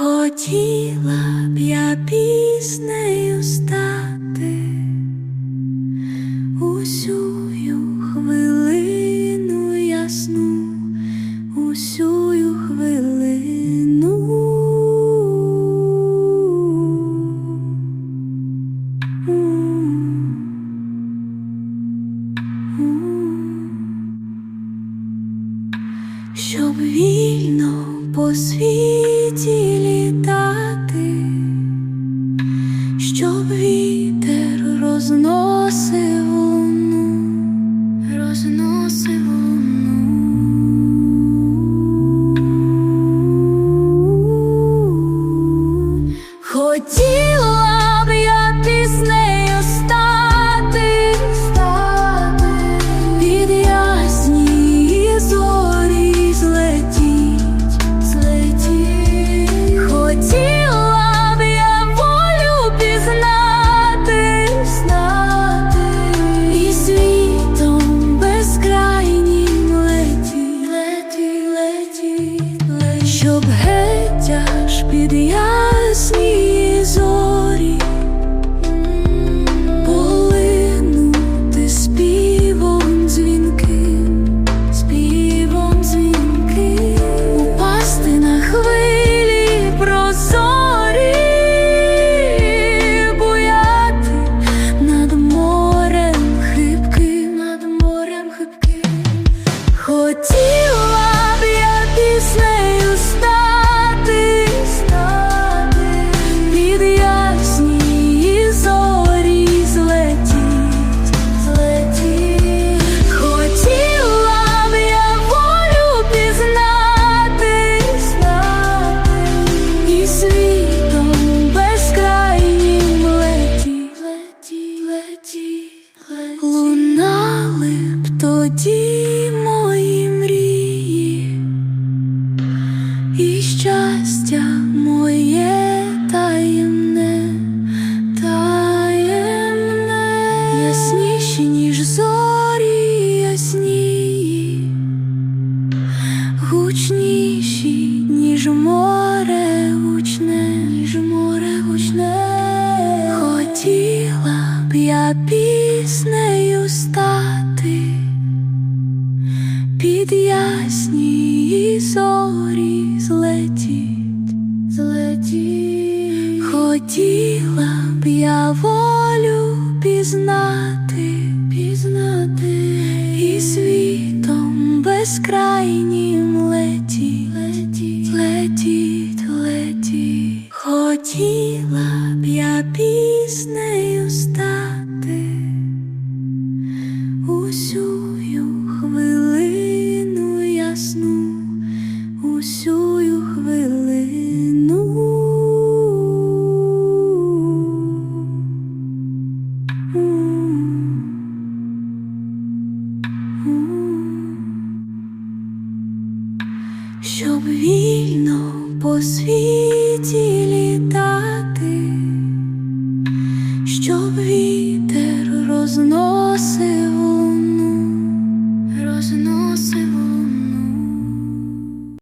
Хотіла б я піснею стати усю хвилину ясну, усю хвилину. Щоб вільно по світі Лунали б тоді мої мрії, і щастя моє таємне, таємне, ясніші, ніж зорі яснії, гучніші, ніж море гучне, ніж море гучне. Хотіла б я під ясні зорі злетіть, злетіть. Хотіла б я волю пізнати, пізнати і світом безкрайнім летіть, летіть, летіть, летіть. Хотіла б я піснею стати щоб вільно по світі літати, щоб вітер розносив.